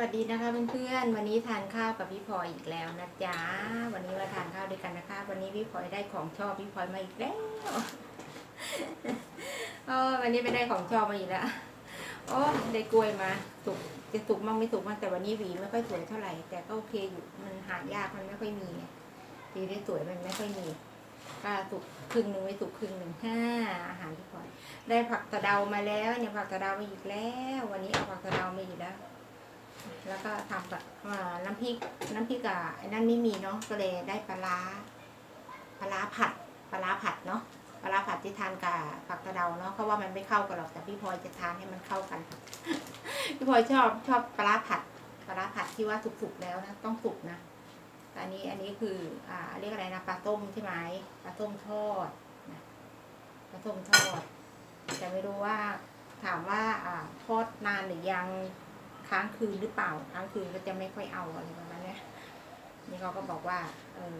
วัสดีนะคะเพื่อนๆ วันนี้ทานข้าวกับพี่พลอยอีกแล้วนะจ๊ะ วันนี้มาทานข้าวด้วยกันนะคะ วันนี้พี่พลอยได้ของชอบพี่พลอยมาอีกแล้วโอ้วันนี้ไปได้ของชอบมาอีกแล้วโอ้ได้กล้วยมาสุกจะสุกมั่งไม่สุกมั่งแต่วันนี้หวีไม่ค่อยสวยเท่าไหร่แต่ก็โอเคอยู่มันหายากมันไม่ค่อยมีไงหวีได้สวยมันไม่ค่อยมีก็สุกครึ่งหนึ่งไม่สุกครึ่งหนึ่งห้าอาหารพี่พลอย ได้ผักตะเดามาแล้วเนี่ยผักตะเดามาอีกแล้ว วันนี้เอาผักตะเดามาอีกแล้ว แล้วก็ทำกับน้ำพริกน้ำพริกอะไอ้นั่นไม่มีเนาะก็เลยได้ปลาร้าปลาร้าผัดปลาร้าผัดเนาะปลาร้าผัดที่ทานกับผักกระเดาเนาะเพราะว่ามันไม่เข้ากันหรอกแต่พี่พลอยจะทานให้มันเข้ากันพี่พลอยชอบชอบปลาร้าผัดปลาร้าผัดที่ว่าสุกๆแล้วนะต้องสุกนะแต่อันนี้อันนี้คืออ่าเรียกอะไรนะปลาต้มใช่ไหมปลาต้มทอดนะปลาต้มทอดแต่ไม่รู้ว่าถามว่าอ่าทอดนานหรือยัง ค้างคืนหรือเปล่า ค้างคืนก็จะไม่ค่อยเอาอะไรประมาณนี้นี่เขาก็บอกว่า เออ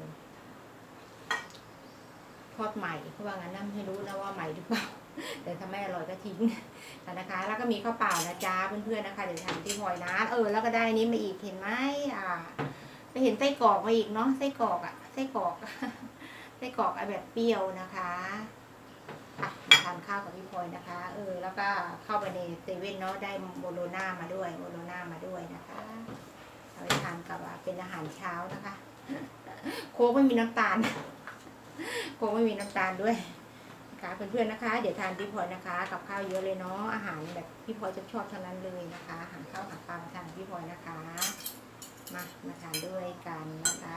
ทอดใหม่เพราะว่างั้นนะไม่รู้นะว่าใหม่หรือเปล่าแต่ถ้าไม่อร่อยก็ทิ้งนะคะ แล้วก็มีข้าวเปล่านะจ๊ะเพื่อนๆนะคะเดี๋ยวทำที่พลอยนะเออแล้วก็ได้นี้มาอีกเห็นไหมอ่าไปเห็นไส้กรอกมาอีกเนาะไส้กรอกอะไส้กรอกไส้กรอกอแบบเปรี้ยวนะคะ อะมาทานข้าวกับพี่พลอยนะคะ เออ แล้วก็เข้าไปในเซเว่นเนาะได้โมโลนามาด้วยโมโลนามาด้วยนะคะเอาไปทานกับเป็นอาหารเช้านะคะ โค้กไม่มีน้ำตาล โค้กไม่มีน้ำตาลด้วยนะคะเพื่อนๆนะคะ เดี๋ยวทานพี่พลอยนะคะ กับข้าวเยอะเลยเนาะอาหารแบบพี่พลอยจะชอบเทั้งนั้นเลยนะคะอาหารข้าวหาปลามาทานพี่พลอยนะคะ มามาทานด้วยกันนะคะ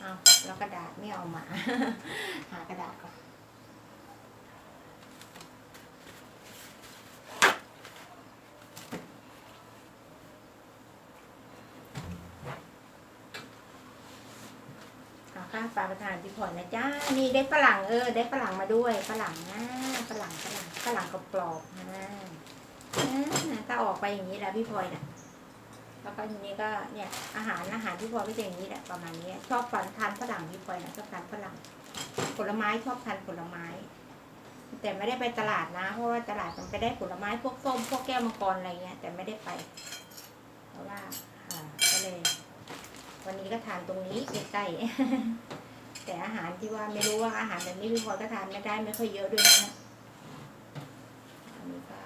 เอาแล้วกระดาษไม่เอามา หากระดาษก่อน ข้าวปลาประทานพี่พลอยนะจ้า นี่ได้ฝรั่งเออ ได้ฝรั่งมาด้วย ฝรั่งนะฝรั่งฝรั่งฝรั่งกรอบๆนะถ้าออกไปอย่างนี้แหละพี่พลอยน่ะแล้วก็ทีนี้ก็เนี่ยอาหารอาหารที่พลอยก็จะอย่างนี้แหละประมาณนี้ ชอบฟันทานฝรั่งพี่พลอยนะชอบทานฝรั่ง ผลไม้ชอบทานผลไม้ แต่ไม่ได้ไปตลาดนะ เพราะว่าตลาดมันไปได้ผลไม้พวกส้มพวกแก้วมังกรอะไรเงี้ยแต่ไม่ได้ไป เพราะว่าอ่าก็เลย วันนี้ก็ทานตรงนี้ใกล้ๆแต่อาหารที่ว่าไม่รู้ว่าอาหารแบบนี้พี่พลอยก็ทานไม่ได้ไม่ค่อยเยอะด้วยนะอันนี้ก็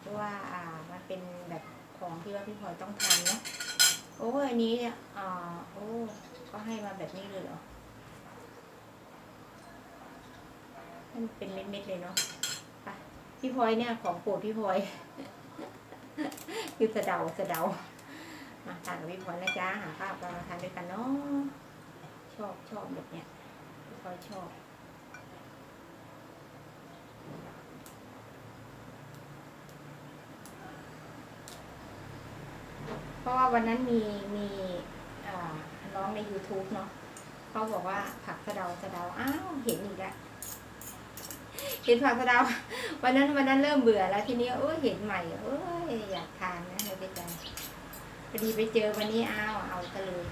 เพราะว่าอ่ามันเป็นแบบของที่ว่าพี่พลอยต้องทานเนาะโอ้ยอันนี้เนี่ยอ่าโอ้ก็ให้มาแบบนี้เลยเหรอมันเป็นเม็ดๆเลยเนาะพี่พลอยเนี่ยของโปรดพี่พลอย คือสะเดาสะเดา มาทานกับพี่พลนะจ๊ะหาข้าวปลามาทานด้วยกันเนาะชอบชอบแบบเนี้ยพี่พลอยชอบเพราะว่าวันนั้นมีมีอ่าน้องใน YouTube เนาะเขาบอกว่าผักสะเดาสะเดาอ้าวเห็นอีกแล้วเห็นผักสะเดา วันนั้นวันนั้นเริ่มเบื่อแล้วทีนี้โอ้ยเห็นใหม่เอ้ยอยากทานนะเลยไปใจ พอดีไปเจอวันนี้อ้าวเอาซะเลย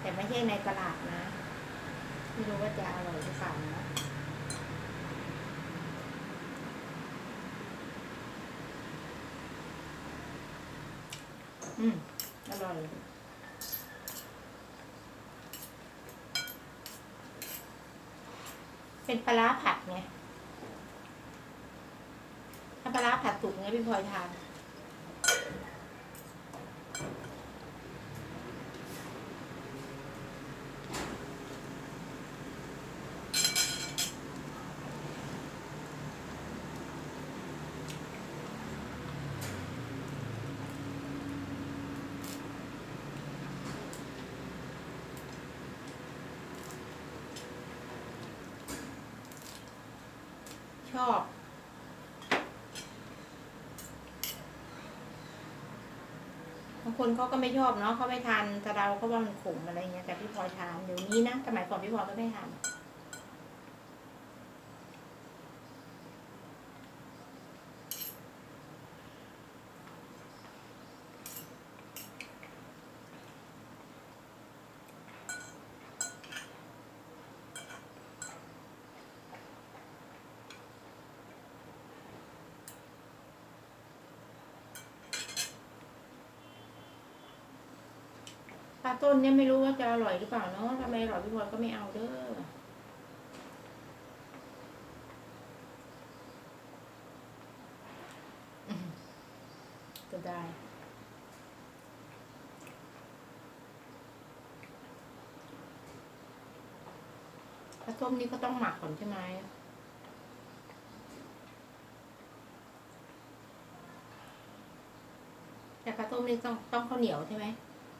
แต่ไม่ใช่ในตลาดนะ ไม่รู้ว่าจะอร่อยหรือเปล่านะอืม อร่อยเป็นปลาผัดไงถ้าปลาร้าผัดสุกไงพี่พลอยทาน ชอบ บางคนเขาก็ไม่ชอบเนาะเขาไม่ทานสะเดาเขาว่ามันขมอะไรเงี้ยแต่พี่พลอยทานเดี๋ยวนี้นะสมัยก่อนพี่พลอยก็ไม่ทาน ปลาต้นเนี่ยไม่รู้ว่าจะอร่อยหรือเปล่าเนาะถ้าไมอร่อยพี่พลอยก็ไม่เอาเด้ออืมก็ได้ปลาต้มนี่ก็ต้องหมักก่อนใช่ไหมแต่ปลาต้มนี่ต้องต้องข้าวเหนียวใช่ไหม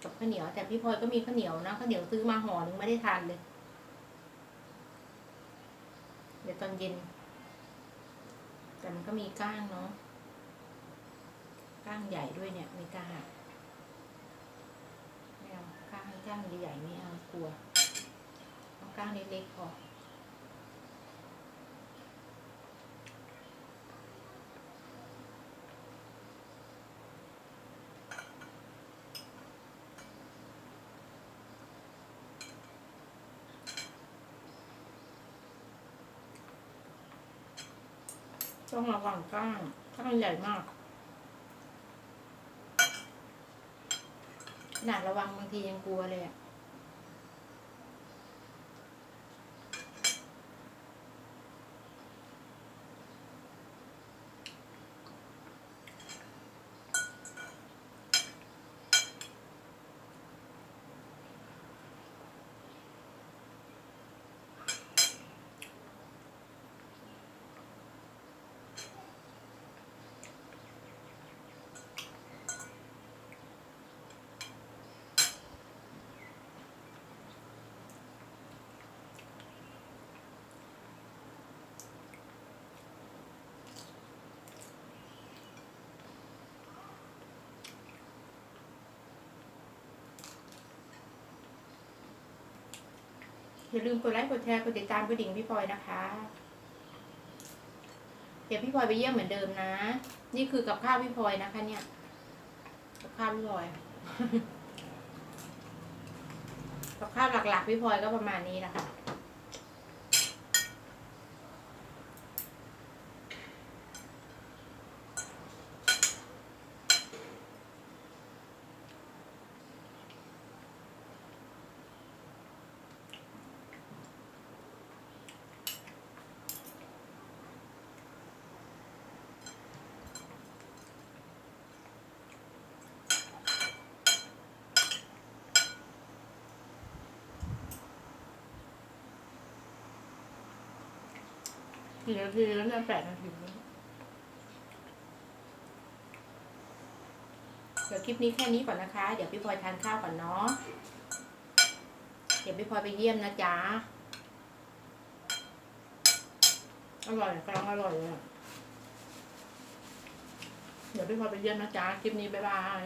กับข้าวเหนียว แต่พี่พลอยก็มีข้าวเหนียวนะข้าวเหนียวซื้อมาห่อหนึ่งไม่ได้ทานเลย เดี๋ยวตอนเย็นแต่มันก็มีก้างเนาะก้างใหญ่ด้วยเนี่ยไม่กล้าไม่เอาก้างก้างใหญ่ๆไม่เอากลัวเอาก้างเล็กๆพอ ต้องระวังก้างก้างใหญ่มากขนาดระวังบางทียังกลัวเลยอะ อย่าลืมกดไลค์กดแชร์กดติดตามกระดิ่งพี่พลอยนะคะ เดี๋ยวพี่พลอยไปเยี่ยมเหมือนเดิมนะ นี่คือกับข้าวพี่พลอยนะคะ เนี่ย กับข้าวพี่พลอย กับข้าวหลักๆพี่พลอยก็ประมาณนี้นะคะ กี่นาทีแล้วเนี่ยแปดนาทีแล้วเดี๋ยวคลิปนี้แค่นี้ก่อนนะคะ เดี๋ยวพี่พลอยทานข้าวก่อนเนาะ เดี๋ยวพี่พลอยไปเยี่ยมนะจ๊ะ อร่อยกลังอร่อยเลยเดี๋ยวพี่พลอยไปเยี่ยมนะจ๊ะ คลิปนี้บ๊ายบาย